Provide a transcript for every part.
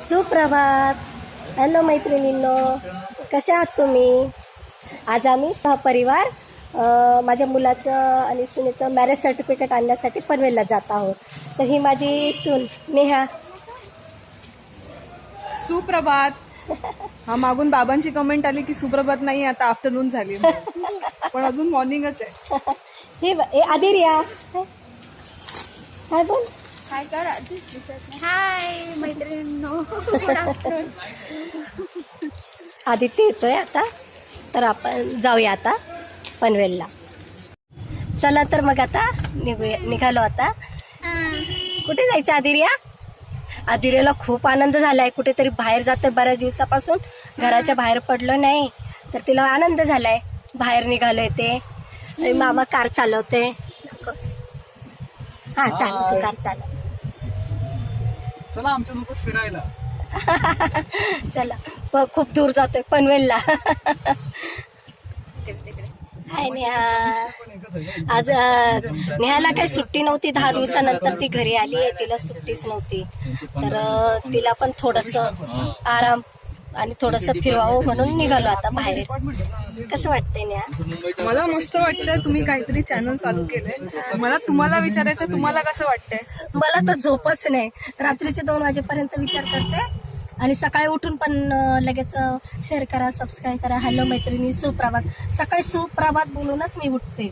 सुप्रभात. हॅलो मैत्रिणींनो. कशा आहात तुम्ही? आज आम्ही सहपरिवार माझ्या मुलाचं आणि सुनेचं मॅरेज सर्टिफिकेट आणण्यासाठी पनवेलला जात आहोत. तर ही माझी सून नेहा. सुप्रभात. हा मागून बाबांची कमेंट आली की सुप्रभात नाही आता आफ्टरनून झाली. पण अजून मॉर्निंगच आहे. हे ए आदिर्या काय बोल. काय कर. हाय मैत्रिणींनो. आदित्य येतोय आता. तर आपण जाऊया आता पनवेलला. चला तर मग आता निघूया निघालो आता. कुठे जायचं आदिर्या? आदिर्याला खूप आनंद झालाय. कुठेतरी बाहेर जातोय बऱ्याच दिवसापासून. घराच्या बाहेर पडलो नाही तर तिला आनंद झालाय. बाहेर निघालोय ते. आणि मामा कार चालवते. हा चाल तू कार चालव चला आमच्यासोबत फिरायला. चला. प- खूप दूर जातोय पनवेलला. हाय नेहा. पण एकच आहे आज अ, नेहाला काही सुट्टी नव्हती दहा दिवसानंतर ती घरी आली आहे तिला सुट्टीच नव्हती. तर अ, तिला पण थोडस आराम आणि थोडस फिरवावं म्हणून निघालो आता बाहेर. कसं वाटतंय नेहा? मला मस्त वाटतंय तुम्ही काहीतरी चॅनल चालू केलंय. मला तुम्हाला विचारायचं तुम्हाला कसं वाटतंय? मला तर झोपच नाही. रात्रीचे दोन वाजेपर्यंत विचार करते. आणि सकाळी उठून पण लगेच शेअर करा सबस्क्राईब करा. हॅलो मैत्रिणी सुप्रभात. सकाळी सुप्रभात बोलूनच मी उठते.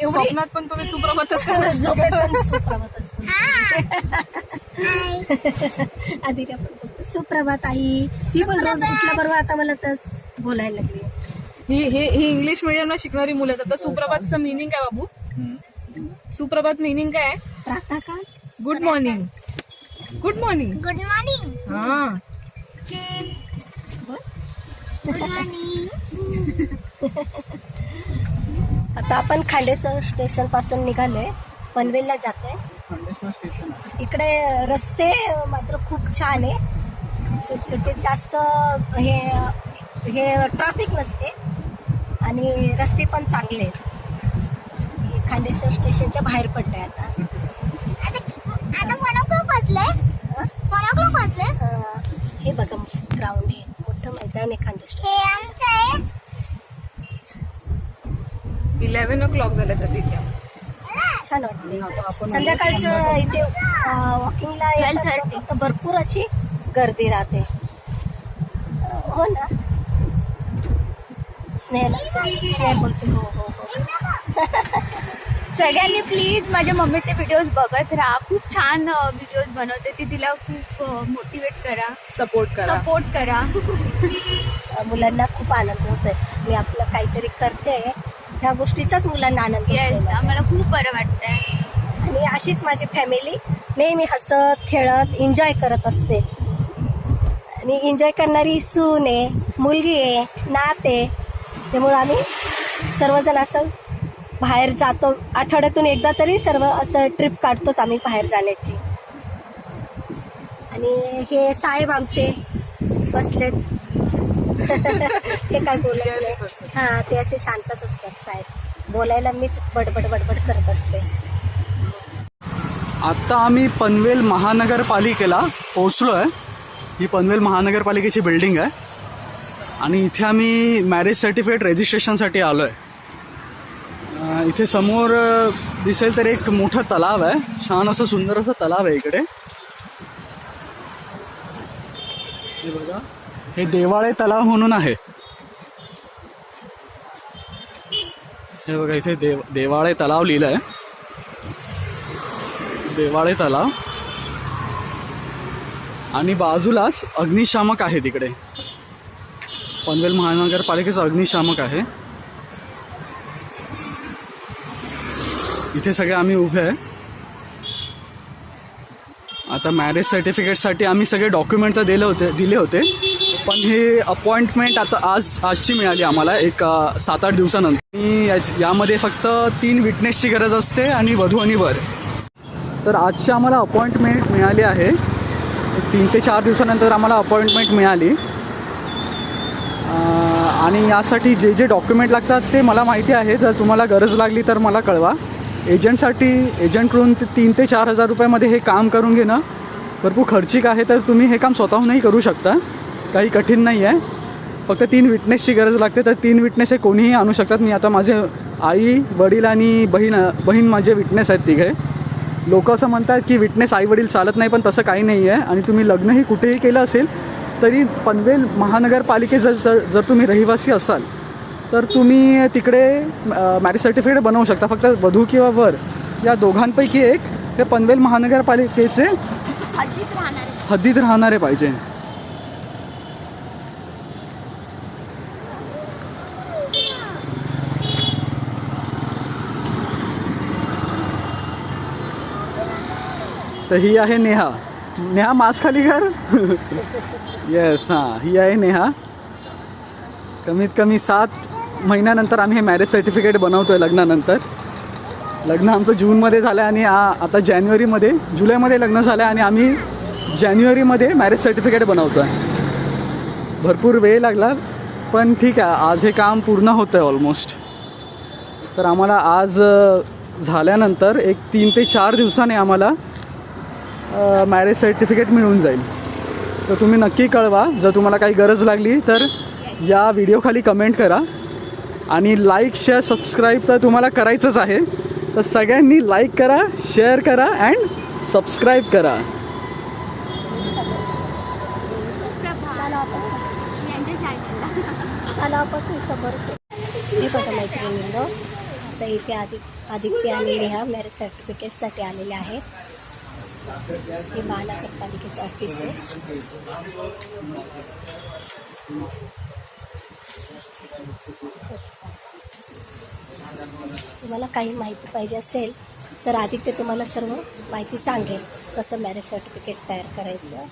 एवढी पण तुम्ही सुप्रभातच करता. झोपेत पण सुप्रभातच बोलते. आधी काय पण बोलते, सुप्रभात आई. ती पण रोज उठल्या बरोबर आता मला तर बोलायला लागली. ही हे ही इंग्लिश मिडियमला शिकणारी मुलं आहेत. आता सुप्रभातचं मिनिंग काय बाबू? सुप्रभात मिनिंग काय आहे? प्रातःकाळ. Good morning good morning good morning हा. गुड मॉर्निंग आता आपण खांडेसर स्टेशनपासून निघालोय. पनवेलला जातोय. खंडेश्वर स्टेशन आहे इकडे रस्ते मात्र खूप छान आहे. सुटसुटीत जास्त हे हे ट्रॅफिक नसते. आणि रस्ते पण चांगले आहेत. हे खांडेश्वर स्टेशनच्या बाहेर पडलंय आता. आता वन ओ क्लॉक वाजले वन ओ क्लॉक वाजले अं, हे बघा ग्राउंड आहे मोठं मैदान आहे खांडेश्वर हे आमचं आहे. इलेव्हन ओ क्लॉक झाले तर तिथे छान वाटते संध्याकाळचं इथे वॉकिंगला भरपूर अशी गर्दी राहते. हो ना? स्नेहल स्नेहल बोलते. हो हो हो. सगळ्यांनी प्लीज माझ्या मम्मीचे व्हिडिओज बघत राहा. खूप छान व्हिडिओज बनवते ती. तिला खूप मोटिवेट करा. सपोर्ट करा. सपोर्ट करा. मुलांना खूप आनंद होतोय. मी आपलं काहीतरी करते. ह्या गोष्टीचाच मुलांना आनंद येस. आम्हाला खूप बरं वाटतंय. आणि अशीच माझी फॅमिली नेहमी हसत खेळत एन्जॉय करत असते. आणि एन्जॉय करणारी सून आहे मुलगी आहे नात आहे. त्यामुळं आम्ही सर्वजण असं बाहेर जातो. आठवड्यातून एकदा तरी सर्व असं ट्रिप काढतोच आम्ही बाहेर जाण्याची. आणि हे साहेब आमचे बसलेत. ते काय बोलत नाही. हां ते असे शांतच असतात साहेब. बोलायला मीच बडबड बडबड करत असते. आता आम्ही पनवेल महानगरपालिकेला पोहोचलो आहे ही पनवेल महानगरपालिकेची बिल्डिंग आहे. आणि इथे आम्ही मॅरेज सर्टिफिकेट रेजिस्ट्रेशनसाठी आलो आहे इथे समोर दिसेल तर एक मोठा तलाव आहे. छान असं सुंदर असं तलाव आहे इकडे. हे बघा. हे देवाळे तलाव म्हणून आहे. हे बघा इथे देव देवाळे तलाव लिहिलं आहे देवाळे तलाव. आणि बाजूलाच अग्निशामक आहे तिकडे. पनवेल महानगरपालिकेचं अग्निशामक आहे. इथे सगळे आम्ही उभे आहे. आता मॅरेज सर्टिफिकेटसाठी आम्ही सगळे डॉक्युमेंट तर दिले होते दिले होते. पण हे अपॉइंटमेंट आता आज आजची मिळाली आम्हाला एक सात आठ दिवसानंतर. आणि यामध्ये फक्त तीन विटनेसची गरज असते आणि वधू आणि वर. तर आजची आम्हाला अपॉइंटमेंट मिळाली आहे. तीन ते चार दिवसानंतर आम्हाला अपॉइंटमेंट मिळाली. आणि यासाठी जे जे डॉक्युमेंट लागतात ते मला माहिती आहे. जर तुम्हाला गरज लागली तर मला कळवा. एजंटसाठी एजंटकडून ते तीन ते चार हजार रुपयामध्ये हे काम करून घेणं भरपूर खर्चिक आहे. तर तुम्ही हे काम स्वतःहूनही करू शकता. काही कठीण नाही आहे फक्त तीन विटनेसची गरज लागते. तर तीन विटनेस हे कोणीही आणू शकतात. मी आता माझे आई वडील आणि बहीण बहीण माझे विटनेस आहेत तिघे. लोक असं म्हणतात की विटनेस आई वडील चालत नाही पण तसं काही नाही आहे आणि तुम्ही लग्नही कुठेही केलं असेल तरी पनवेल महानगरपालिकेत जर जर जर तुम्ही रहिवासी असाल तर तुम्ही तिकडे मॅरेज सर्टिफिकेट बनवू शकता. फक्त वधू किंवा वर या दोघांपैकी एक हे पनवेल महानगरपालिकेचे हद्दीत राहणारे पाहिजे. तर ही आहे नेहा. नेहा मास्क खाली कर येस हां ही आहे नेहा. कमीत कमी सात महिन्यानंतर आम्ही हे मॅरेज सर्टिफिकेट बनवतो आहे लग्नानंतर. लग्न आमचं जूनमध्ये झालं आहे आणि आ- आता जानेवारीमध्ये जुलैमध्ये लग्न झालं आहे आणि आम्ही जानेवारीमध्ये मॅरेज सर्टिफिकेट बनवतो आहे भरपूर वेळ लागला पण ठीक आहे आज हे काम पूर्ण होतं आहे ऑलमोस्ट तर आम्हाला आज झाल्यानंतर एक तीन ते चार दिवसाने आम्हाला मॅरेज सर्टिफिकेट मिळून जाईल. तर तुम्ही नक्की कळवा. जर तुम्हाला काही गरज लागली तर या व्हिडिओखाली कमेंट करा. आणि लाईक शेअर सबस्क्राईब तर तुम्हाला करायचंच आहे. तर सगळ्यांनी लाईक करा शेअर करा अँड सबस्क्राईब करा. मी बघा मैत्रिणींनो तर इथे आदि आदित्य आणि नेहा मॅरेज सर्टिफिकेटसाठी आलेले आहेत. हे महानगरपालिकेचं ऑफिस आहे. तुम्हाला काही माहिती पाहिजे असेल तर आदित्य तुम्हाला सर्व माहिती सांगेल. कसं मॅरेज सर्टिफिकेट तयार करायचं.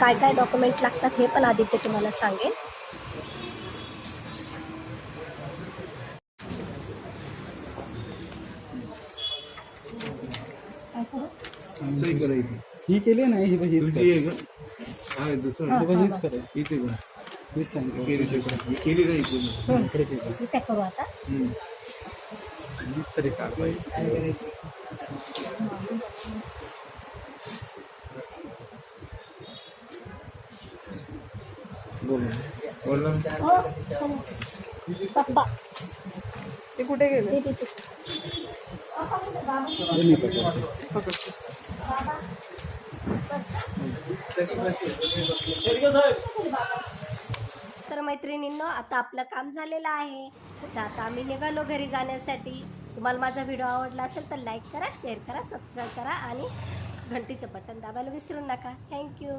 काय काय डॉक्युमेंट लागतात हे पण आदित्य तुम्हाला सांगेल ही केली नाही ही हीच कर. ही पण हीच करेल हीच सांगितलं इकडे केली. मी काय करू आता. ही तरी कारवाई हो, पप्पा. ते कुठे गेले? हे तिथे. हे मी करतो. तर मैत्रिणींनो आता आपलं काम झालेलं आहे. तर आता आम्ही निघालो घरी जाण्यासाठी. तुम्हाला माझा व्हिडिओ आवडला असेल तर लाईक करा शेअर करा सबस्क्राईब करा आणि घंटीचं बटन दाबायला विसरू नका. थँक्यू